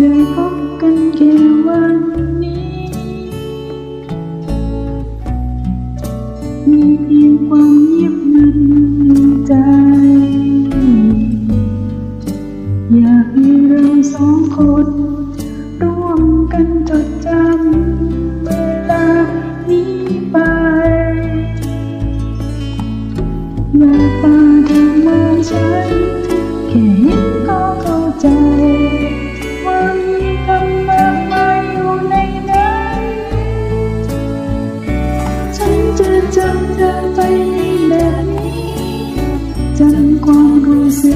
ได้พบกันแค่วันนี้ มีเพียงความเงียบงันในใจ อยากให้เราสองคน ร่วมกันจดจำเวลานี้ไปแววตาเธอมองฉันแค่ จำเธอไปในแบบนี้จำความรู้สึก